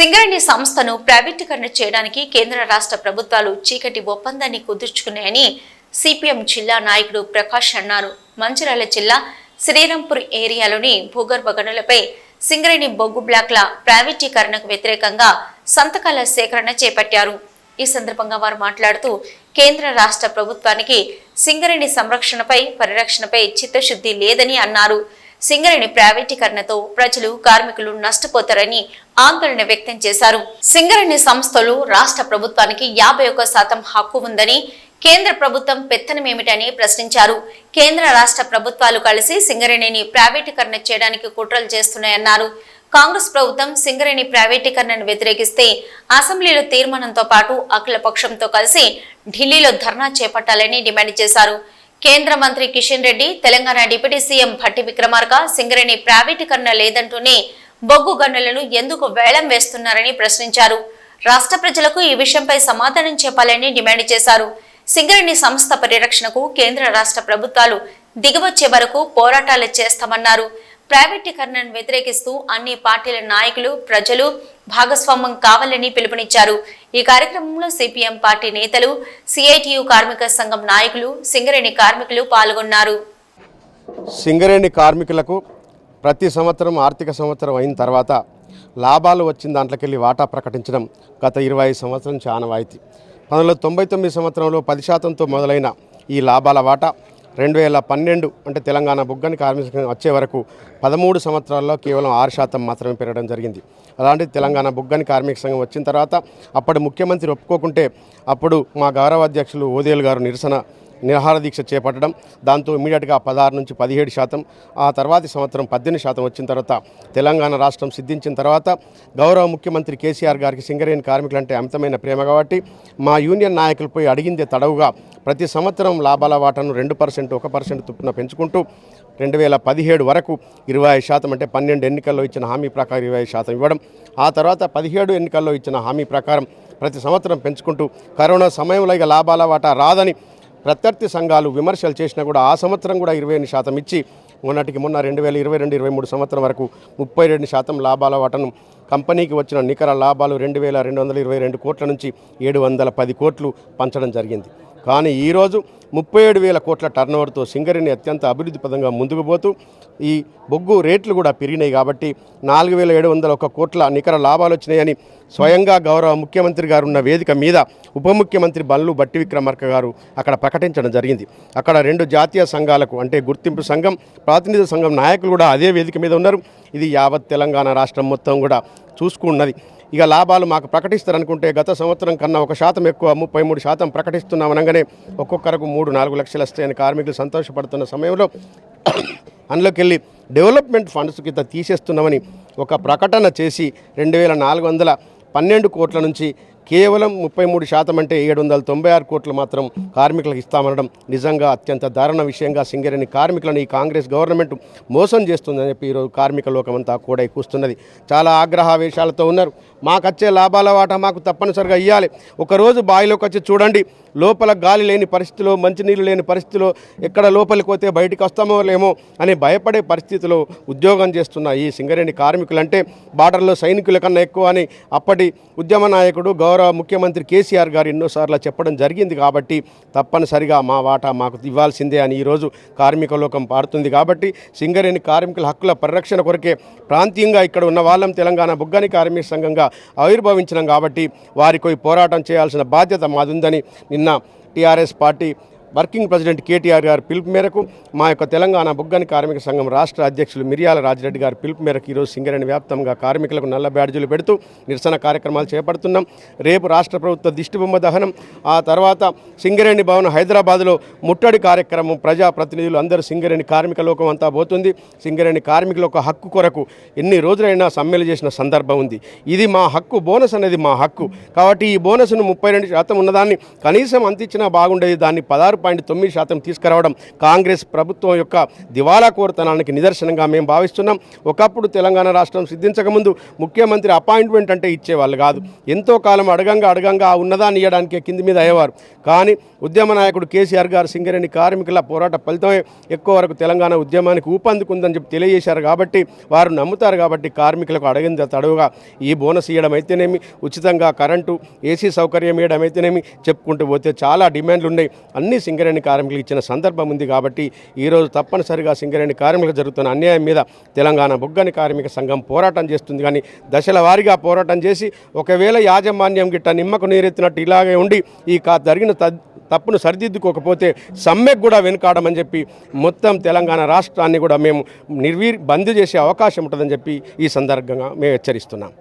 సింగరేణి సంస్థను ప్రైవేటీకరణ చేయడానికి కేంద్ర రాష్ట్ర ప్రభుత్వాలు చీకటి ఒప్పందాన్ని కుదుర్చుకున్నాయని సిపిఎం జిల్లా నాయకుడు ప్రకాష్ అన్నారు. మంచిర్యాల జిల్లా శ్రీరాంపూర్ ఏరియాలోని భూగర్భ గనులపై సింగరేణి బొగ్గు బ్లాక్ల ప్రైవేటీకరణకు వ్యతిరేకంగా సంతకాల సేకరణ చేపట్టారు. ఈ సందర్భంగా వారు మాట్లాడుతూ కేంద్ర రాష్ట్ర ప్రభుత్వానికి సింగరేణి సంరక్షణపై పరిరక్షణపై చిత్తశుద్ధి లేదని అన్నారు. సింగరేణి ప్రైవేటీకరణతో ప్రజలు కార్మికులు నష్టపోతారని ఆందోళన వ్యక్తం చేశారు. సింగరేణి సంస్థలు రాష్ట్ర ప్రభుత్వానికి యాభై ఒక్క శాతం హక్కు ఉందని కేంద్ర ప్రభుత్వం పెత్తనమేమిటని ప్రశ్నించారు. కేంద్ర రాష్ట్ర ప్రభుత్వాలు కలిసి సింగరేణిని ప్రైవేటీకరణ చేయడానికి కుట్రలు చేస్తున్నాయన్నారు. కాంగ్రెస్ ప్రభుత్వం సింగరేణి ప్రైవేటీకరణను వ్యతిరేకిస్తే అసెంబ్లీలో తీర్మానంతో పాటు అఖిల పక్షంతో కలిసి ఢిల్లీలో ధర్నా చేపట్టాలని డిమాండ్ చేశారు. కేంద్ర మంత్రి కిషన్ రెడ్డి తెలంగాణ డిప్యూటీ సీఎం భట్టి విక్రమార్క సింగరేణి ప్రైవేటీకరణ లేదంటూనే బొగ్గు గన్నులను ఎందుకు వేలం వేస్తున్నారని ప్రశ్నించారు. రాష్ట్ర ప్రజలకు ఈ విషయంపై సమాధానం చెప్పాలని డిమాండ్ చేశారు. సింగరేణి సంస్థ పరిరక్షణకు కేంద్ర రాష్ట్ర ప్రభుత్వాలు దిగవచ్చే వరకు పోరాటాలు చేస్తామన్నారు. ప్రైవేటీకరణను వ్యతిరేకిస్తూ అన్ని పార్టీల నాయకులు ప్రజలు భాగస్వామ్యం కావాలని పిలుపునిచ్చారు. ఈ కార్యక్రమంలో సిపిఎం పార్టీ నేతలు సిఐటియు కార్మిక సంఘం నాయకులు సింగరేణి కార్మికులు పాల్గొన్నారు. సింగరేణి కార్మికులకు ప్రతి సంవత్సరం ఆర్థిక సంవత్సరం అయిన తర్వాత లాభాలు వచ్చిన దాంట్లోకెళ్ళి వాటా ప్రకటించడం గత ఇరవై ఐదు సంవత్సరం చాలా వాయితీ పంతొమ్మిది వందల తొంభై తొమ్మిది సంవత్సరంలో పది శాతంతో మొదలైన ఈ లాభాల వాటా రెండు వేల పన్నెండు అంటే తెలంగాణ బుగ్గని కార్మిక సంఘం వచ్చే వరకు పదమూడు సంవత్సరాల్లో కేవలం ఆరు శాతం మాత్రమే పెరగడం జరిగింది. అలాంటి తెలంగాణ బుగ్గని కార్మిక సంఘం వచ్చిన తర్వాత అప్పటి ముఖ్యమంత్రి ఒప్పుకోకుంటే అప్పుడు మా గౌరవ అధ్యక్షులు ఓదేలు గారు నిరసన నిరాహార దీక్ష చేపట్టడం దాంతో ఇమీడియట్గా పదహారు నుంచి పదిహేడు శాతం ఆ తర్వాతి సంవత్సరం పద్దెనిమిది శాతం వచ్చిన తర్వాత తెలంగాణ రాష్ట్రం సిద్ధించిన తర్వాత గౌరవ ముఖ్యమంత్రి కేసీఆర్ గారికి సింగరేణి కార్మికులంటే అమితమైన ప్రేమ కాబట్టి మా యూనియన్ నాయకులపై అడిగిందే తడవుగా ప్రతి సంవత్సరం లాభాల వాటాను రెండు పర్సెంట్ ఒక పర్సెంట్ తుప్పున పెంచుకుంటూ రెండు వేల పదిహేడు వరకు ఇరవై ఐదు శాతం అంటే పన్నెండు ఎన్నికల్లో ఇచ్చిన హామీ ప్రకారం ఇరవై ఐదు శాతం ఇవ్వడం ఆ తర్వాత పదిహేడు ఎన్నికల్లో ఇచ్చిన హామీ ప్రకారం ప్రతి సంవత్సరం పెంచుకుంటూ కరోనా సమయంలో ఇక లాభాల వాటా రాదని ప్రత్యర్థి సంఘాలు విమర్శలు చేసినా కూడా ఆ సంవత్సరం కూడా ఇరవై ఎనిమిది శాతం ఇచ్చి మొన్నటికి మొన్న రెండు వేల ఇరవై రెండు ఇరవై మూడు సంవత్సరం వరకు ముప్పై రెండు శాతం లాభాల వాటను కంపెనీకి వచ్చిన నికర లాభాలు రెండు వేల రెండు వందల ఇరవై రెండు కోట్ల నుంచి ఏడు వందల పది కోట్లు పంచడం జరిగింది. కానీ ఈరోజు ముప్పై ఏడు వేల కోట్ల టర్నోవర్తో సింగరేణి అత్యంత అభివృద్ధి పదంగా ముందుకు పోతూ ఈ బొగ్గు రేట్లు కూడా పెరిగినాయి కాబట్టి నాలుగు వేల ఏడు వందల ఒక కోట్ల నికర లాభాలు వచ్చినాయని స్వయంగా గౌరవ ముఖ్యమంత్రి గారు ఉన్న వేదిక మీద ఉప ముఖ్యమంత్రి బల్లు బట్టి విక్రమార్క గారు అక్కడ ప్రకటించడం జరిగింది. అక్కడ రెండు జాతీయ సంఘాలకు అంటే గుర్తింపు సంఘం ప్రాతినిధ్య సంఘం నాయకులు కూడా అదే వేదిక మీద ఉన్నారు. ఇది యావత్ తెలంగాణ రాష్ట్రం మొత్తం కూడా చూసుకున్నది. ఇక లాభాలు మాకు ప్రకటిస్తారనుకుంటే గత సంవత్సరం కన్నా ఒక శాతం ఎక్కువ ముప్పై మూడు శాతం ప్రకటిస్తున్నాం అనగానే ఒక్కొక్కరకు మూడు నాలుగు లక్షలు వస్తాయని కార్మికులు సంతోషపడుతున్న సమయంలో అందులోకి వెళ్ళి డెవలప్మెంట్ ఫండ్స్ కింద తీసేస్తున్నామని ఒక ప్రకటన చేసి రెండు వేల నాలుగు వందల పన్నెండు కోట్ల నుంచి కేవలం ముప్పై మూడు శాతం అంటే ఏడు వందల తొంభై ఆరు కోట్లు మాత్రం కార్మికులకు ఇస్తామనడం నిజంగా అత్యంత దారుణ విషయంగా సింగరేణి కార్మికులను ఈ కాంగ్రెస్ గవర్నమెంట్ మోసం చేస్తుందని చెప్పి ఈరోజు కార్మిక లోకమంతా కూడా కూస్తున్నది. చాలా ఆగ్రహావేశాలతో ఉన్నారు. మాకు వచ్చే లాభాల వాటా మాకు తప్పనిసరిగా ఇవ్వాలి ఒకరోజు బావిలోకి వచ్చి చూడండి. లోపల గాలి లేని పరిస్థితిలో మంచినీళ్ళు లేని పరిస్థితిలో ఎక్కడ లోపలికి పోతే బయటికి వస్తామో లేమో అని భయపడే పరిస్థితిలో ఉద్యోగం చేస్తున్న ఈ సింగరేణి కార్మికులంటే బార్డర్లో సైనికుల కన్నా ఎక్కువ అని అప్పటి ఉద్యమ నాయకుడు గౌరవ ముఖ్యమంత్రి కేసీఆర్ గారు ఎన్నోసార్లు చెప్పడం జరిగింది కాబట్టి తప్పనిసరిగా మా వాటా మాకు ఇవ్వాల్సిందే అని ఈరోజు కార్మిక లోకం పాడుతుంది కాబట్టి సింగరేణి కార్మికుల హక్కుల పరిరక్షణ కొరకే ప్రాంతీయంగా ఇక్కడ ఉన్న వాళ్ళం తెలంగాణ బుగ్గని కార్మిక సంఘంగా ఆవిర్భవించినాం కాబట్టి వారికి పోరాటం చేయాల్సిన బాధ్యత మాదుందని నిన్న TRS party working president KTR గారి పిలుపు మేరకు మా యొక్క తెలంగాణ బుగ్గని కార్మిక సంఘం రాష్ట్ర అధ్యక్షులు మిరియాల రాజిరెడ్డి గారి పిలుపు మేరకు ఈరోజు సింగరేణి వ్యాప్తంగా కార్మికులకు నల్ల బ్యాడ్జీలు పెడుతూ నిరసన కార్యక్రమాలు చేపడుతున్నాం. రేపు రాష్ట్ర ప్రభుత్వ దిష్టిబొమ్మ దహనం ఆ తర్వాత సింగరేణి భవన్ హైదరాబాద్లో ముట్టడి కార్యక్రమం ప్రజాప్రతినిధులు అందరూ సింగరేణి కార్మిక లోకం అంతా పోతుంది. సింగరేణి కార్మికుల యొక్క హక్కు కొరకు ఎన్ని రోజులైనా సమ్మెలు చేసిన సందర్భం ఉంది. ఇది మా హక్కు బోనస్ అనేది మా హక్కు. కాబట్టి ఈ బోనస్ను ముప్పై రెండు శాతం ఉన్నదాన్ని కనీసం అందించినా బాగుండేది దాన్ని పదహారు పాయింట్ తొమ్మిది శాతం తీసుకురావడం కాంగ్రెస్ ప్రభుత్వం యొక్క దివాలా కోరతనానికి నిదర్శనంగా మేము భావిస్తున్నాం. ఒకప్పుడు తెలంగాణ రాష్ట్రం సిద్ధించకముందు ముఖ్యమంత్రి అపాయింట్మెంట్ అంటే ఇచ్చేవాళ్ళు కాదు. ఎంతో కాలం అడగంగా అడగంగా ఆ ఉన్నదాన్ని ఇవ్వడానికి కింది మీద అయ్యేవారు. కానీ ఉద్యమ నాయకుడు కేసీఆర్ గారు సింగరేణి కార్మికుల పోరాట ఫలితమే ఎక్కువ వరకు తెలంగాణ ఉద్యమానికి ఊపందుకుందని చెప్పి తెలియజేశారు కాబట్టి వారు నమ్ముతారు కాబట్టి కార్మికులకు అడగింది తడవుగా ఈ బోనస్ ఇవ్వడం అయితేనేమి ఉచితంగా కరెంటు ఏసీ సౌకర్యం ఇవ్వడం అయితేనేమి చెప్పుకుంటూ పోతే చాలా డిమాండ్లు ఉన్నాయి అన్ని సింగరేణి కార్మికులకు ఇచ్చిన సందర్భం ఉంది కాబట్టి ఈరోజు తప్పనిసరిగా సింగరేణి కార్మికులకు జరుగుతున్న అన్యాయం మీద తెలంగాణ బొగ్గని కార్మిక సంఘం పోరాటం చేస్తుంది. కానీ దశల వారీగా పోరాటం చేసి ఒకవేళ యాజమాన్యం గిట్ట నిమ్మకు నీరెత్తినట్టు ఇలాగే ఉండి ఈ కా జరిగిన తద్- తప్పును సరిదిద్దుకోకపోతే సమ్మెకు కూడా వెనుకాడమని చెప్పి మొత్తం తెలంగాణ రాష్ట్రాన్ని కూడా మేము నిర్వీర్ బంద్ చేసే అవకాశం ఉంటుందని చెప్పి ఈ సందర్భంగా మేము హెచ్చరిస్తున్నాం.